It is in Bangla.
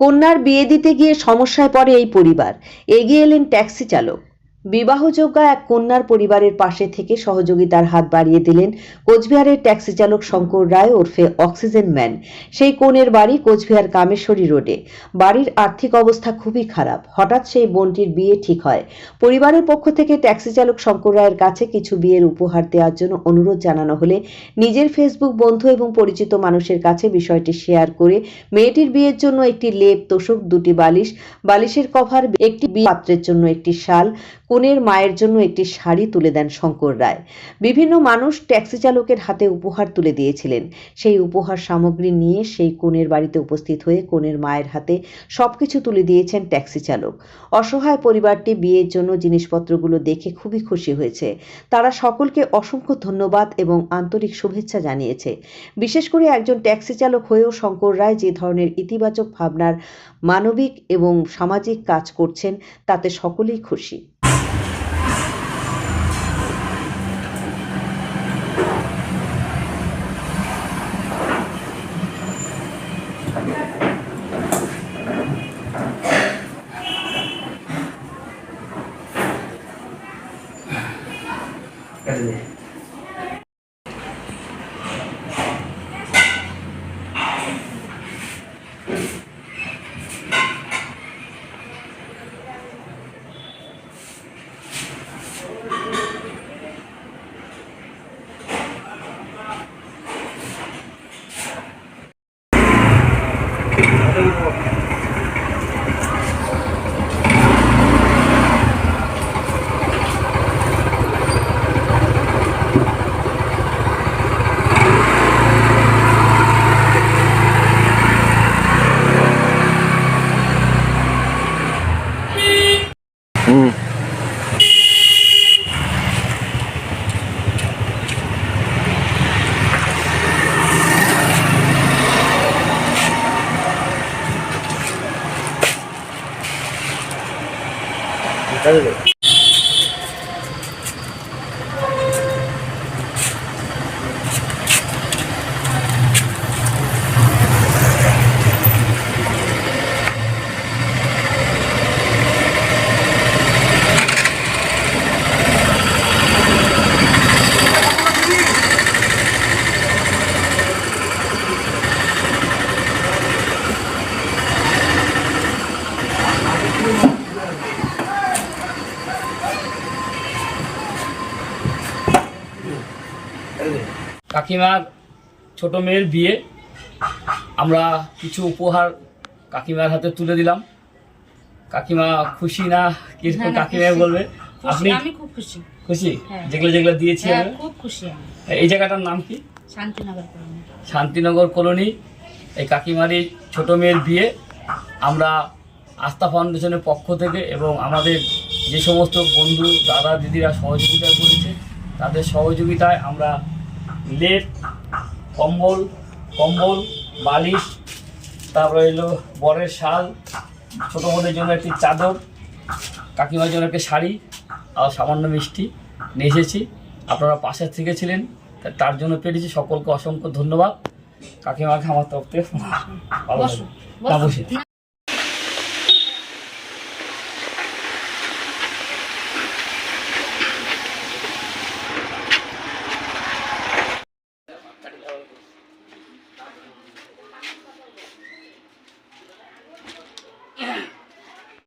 কন্যার বিয়ে দিতে গিয়ে সমস্যায় পড়ে এই পরিবার। এগিয়ে এলেন ট্যাক্সি চালক বিবাহযোগ্য এক কন্যার পরিবারের পাশে থেকে সহযোগিতার হাত বাড়িয়ে দিলেন কোচবিহারের ট্যাক্সি চালক শঙ্কর রায় ওরফে অক্সিজেন ম্যান। সেই কনের বাড়ি কোচবিহার কামেশ্বরী রোডে। বাড়ির আর্থিক অবস্থা খুবই খারাপ। হঠাৎ সেই বোনটির বিয়ে ঠিক হয়। পরিবারের পক্ষ থেকে ট্যাক্সি চালক শঙ্কর রায়ের কাছে কিছু বিয়ের উপহার দেওয়ার জন্য অনুরোধ জানানো হলে নিজের ফেসবুক বন্ধু এবং পরিচিত মানুষের কাছে বিষয়টি শেয়ার করে মেয়েটির বিয়ের জন্য একটি লেপ, তোষক, দুটি বালিশ, বালিশের কভার, একটি পাত্রের জন্য একটি শাল কনের মায়ের জন্য একটি শাড়ি তুলে দেন শঙ্কর রায়। বিভিন্ন মানুষ ট্যাক্সি চালকের হাতে উপহার তুলে দিয়েছিলেন। সেই উপহার সামগ্রী নিয়ে সেই কনের বাড়িতে উপস্থিত হয়ে কনের মায়ের হাতে সবকিছু তুলে দিয়েছেন ট্যাক্সি চালক। অসহায় পরিবারটি বিয়ের জন্য জিনিসপত্রগুলো দেখে খুবই খুশি হয়েছে। তারা সকলকে অসংখ্য ধন্যবাদ এবং আন্তরিক শুভেচ্ছা জানিয়েছে। বিশেষ করে একজন ট্যাক্সি চালক হয়েও শঙ্কর রায় যে ধরনের ইতিবাচক ভাবনার মানবিক এবং সামাজিক কাজ করছেন, তাতে সকলেই খুশি। 感じで。うん。কাকিমার ছোট মেয়ের বিয়ে। আমরা কিছু উপহার কাকিমার হাতে তুলে দিলাম। কাকিমা খুশি না? কীরকম কাকিমা বলবে? আপনি আমি খুব খুশি। খুশি? হ্যাঁ। যেগুলো যেগুলো দিয়েছি হ্যাঁ আমি। খুব খুশি এই জায়গাটার নাম কি? শান্তিনগর কলোনি। শান্তিনগর কলোনি। এই কাকিমারি ছোট মেয়ের বিয়ে। আমরা আস্থা ফাউন্ডেশনের পক্ষ থেকে এবং আমাদের যে সমস্ত বন্ধু দাদা দিদিরা সহযোগিতা করেছে তাদের সহযোগিতায় আমরা লেপ কম্বল কম্বল বালিশ তারপরে এলো বরের শাল ছোটো বোনের জন্য একটি চাদর কাকিমার জন্য একটি শাড়ি আর সামান্য মিষ্টি নিয়ে এসেছি। আপনারা পাশে থেকে ছিলেন তা- তার জন্য পেরেছি। সকলকে অসংখ্য ধন্যবাদ। কাকিমাকে আমার তরফ থেকে